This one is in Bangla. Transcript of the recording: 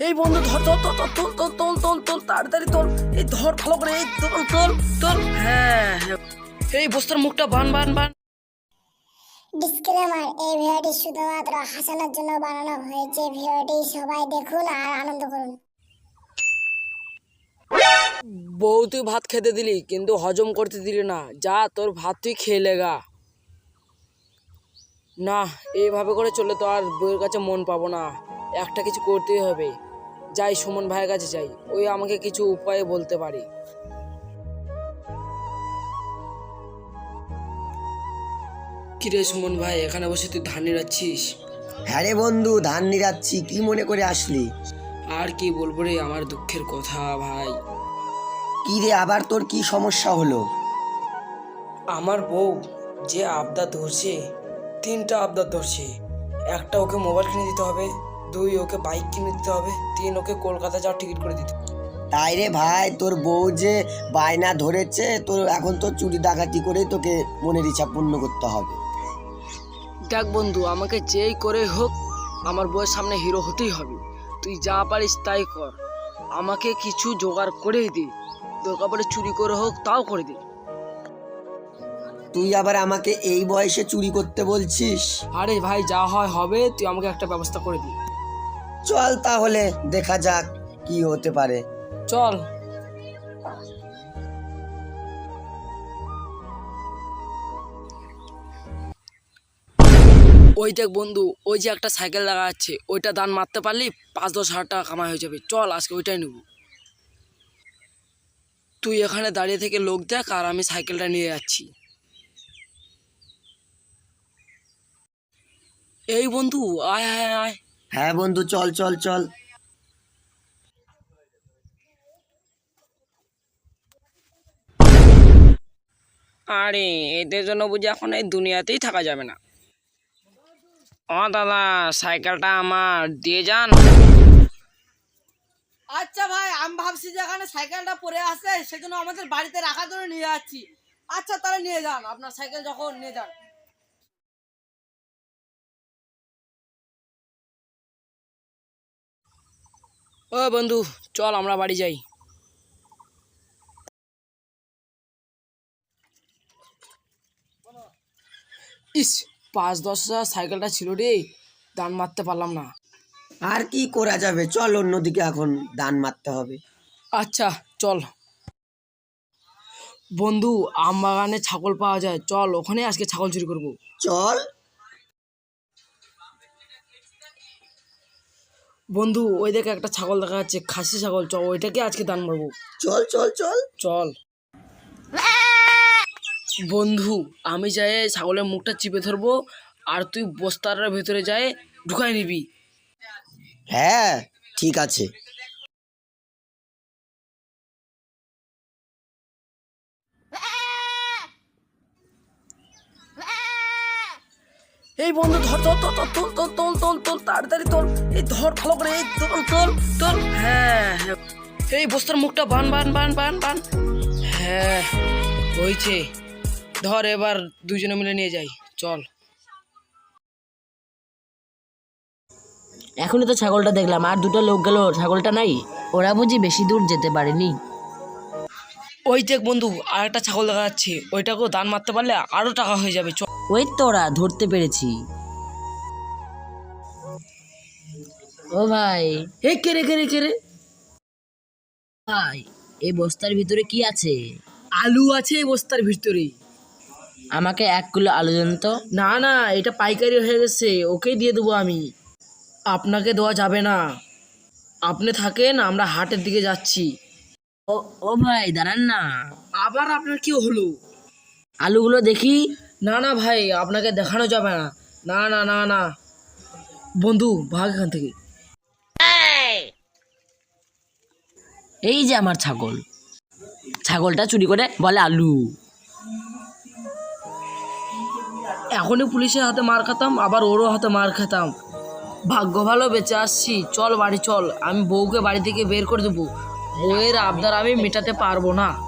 এই বন্ধু ধর ধর ধর, তোল তোল তোল তোল তোল তাড়াতাড়ি তোল। এই ধর ভালো করে এই তোল তোল তোল। হ্যাঁ হ্যাঁ। এই বস্তার মুখটা বান বান বান। ডিসক্লেমার এই ভিডিওটি শুধুমাত্র হাসানোর জন্য বানানো হয়েছে। ভিডিওটি সবাই দেখুন আর আনন্দ করুন। বউ তুই ভাত খেতে দিলি কিন্তু হজম করতে দিলি না। যা তোর ভাত তুই খেয়ে লেগা না এইভাবে করে চলে তো আর বউয়ের কাছে মন পাবো না। একটা কিছু করতেই হবে। যাই সুমন ভাইয়ের কাছে যাই। ওই আমাকে কিছু উপায়ে বলতে পারে। কিরে সুমন ভাই এখানে বসে তুই ধান নিড়াচ্ছিস? হ্যাঁ রে বন্ধু ধান নিরাচ্ছি কি মনে করে আসলি? আর কি বলব রে আমার দুঃখের কথা ভাই। কি রে আবার তোর কি সমস্যা হলো? আমার বউ যে আবদার ধরছে তিনটা আবদার ধরছে। একটা ওকে মোবাইল কিনে দিতে হবে দুই ওকে বাইক কিনে দিতে হবে। তিন ওকে কলকাতা যাওয়ার টিকিট করে দিতে তাই রে ভাই তোর বউ যে বায়না ধরেছে তোর এখন তো চুরি ডাকাতি করেই তোকে মনের ইচ্ছা পূর্ণ করতে হবে। দেখ বন্ধু আমাকে যেই করে হোক আমার বউয়ের সামনে হিরো হতেই হবে। তুই যা পারিস তাই কর। আমাকে কিছু জোগাড় করেই দে। দরকার পড়ে চুরি করে হোক তাও করে দে। তুই আবার আমাকে এই বয়সে চুরি করতে বলছিস? আরে ভাই যা হয় হবে তুই আমাকে একটা ব্যবস্থা করে দি। চল তাহলে, দেখা যাক কি হতে পারে। চল। ওই দেখ বন্ধু, ওই যে একটা সাইকেল লাগা আছে ওইটা দান মারতে পারলি পাঁচ দশ হাজার টাকা কামাই হয়ে যাবে। চল, আজকে ওইটাই নেব। তুই এখানে দাঁড়িয়ে থেকে লোক দেখ আর আমি সাইকেলটা নিয়ে যাচ্ছি। এই বন্ধু, আয় আয় আয়। হ্যাঁ বন্ধু চল চল চল। আরে এদের জন্য বুঝি এখন এই দুনিয়াতেই থাকা যাবে না। ও দাদা সাইকেলটা আমার দিয়ে যান। আচ্ছা ভাই আমি ভাবছি যে এখানে সাইকেলটা পড়ে আছে সেজন্য আমাদের বাড়িতে রাখার জন্য নিয়ে যাচ্ছি। আচ্ছা তাহলে নিয়ে যান আপনার সাইকেল যখন নিয়ে যান। ও বন্ধু চল আমরা বাড়ি যাই। ইস পাঁচ দশ হাজার সাইকেলটা ছিল রে দান মারতে পারলাম না। আর কি করা যাবে? চল অন্যদিকে এখন দান মারতে হবে। আচ্ছা চল। বন্ধু আম বাগানে ছাগল পাওয়া যায়। চল ওখানে আজকে ছাগল চুরি করব। চল। বন্ধু ওই দেখে একটা ছাগল দেখা যাচ্ছে খাসি ছাগল। চল ওইটাকে আজকে দান মারবো। চল চল চল। চল। বন্ধু আমি যাই ছাগলের মুখটা চিপে ধরবো আর তুই বস্তার ভেতরে যায় ঢুকাই নিবি। হ্যাঁ ঠিক আছে। এই বন্ধু ধর ধর ধর ধর, তোল তোল তোল তোল তোল তাড়াতাড়ি তোল। এই ধর ভালো করে এই তোল তোল তোল। হ্যাঁ হ্যাঁ। এই বস্তার মুখটা বান বান বান বান বান। হ্যাঁ হয়েছে ধর এবার দুজনে মিলে নিয়ে যাই। চল। এখনই তো ছাগলটা দেখলাম আর দুটো লোক গেল ছাগলটা নাই। ওরা বুঝি বেশি দূর যেতে পারেনি। ওই দেখ বন্ধু আর একটা ছাগল দেখা যাচ্ছে। ওইটাকেও দান মারতে পারলে আরও টাকা হয়ে যাবে। চল ওই তোরা ধরতে পেরেছি। ও ভাই। এই কেরে কেরে কেরে ভাই এই বস্তার ভিতরে কি আছে? আলু আছে এই বস্তার ভিতরে। আমাকে এক কিলো আলু দেন তো। না না এটা পাইকারি হয়ে গেছে ওকেই দিয়ে দেবো আমি। আপনাকে দেওয়া যাবে না। আপনি থাকেন আমরা হাটের দিকে যাচ্ছি। ও ও ভাই দাঁড়ান না। আবার আপনার কি হলো? আলুগুলো দেখি। না না ভাই আপনাকে দেখানো যাবে না। না না না না। বন্ধু ভাগ এখান থেকে। এই যে আমার ছাগল। ছাগলটা চুরি করে বলে আলু। এখনই পুলিশের হাতে মার খেতাম আবার ওরও হাতে মার খেতাম। ভাগ্য ভালো বেঁচে আসছি। চল বাড়ি চল। আমি বউকে বাড়ি থেকে বের করে দেবো। বউয়ের আবদার আমি মেটাতে পারব না।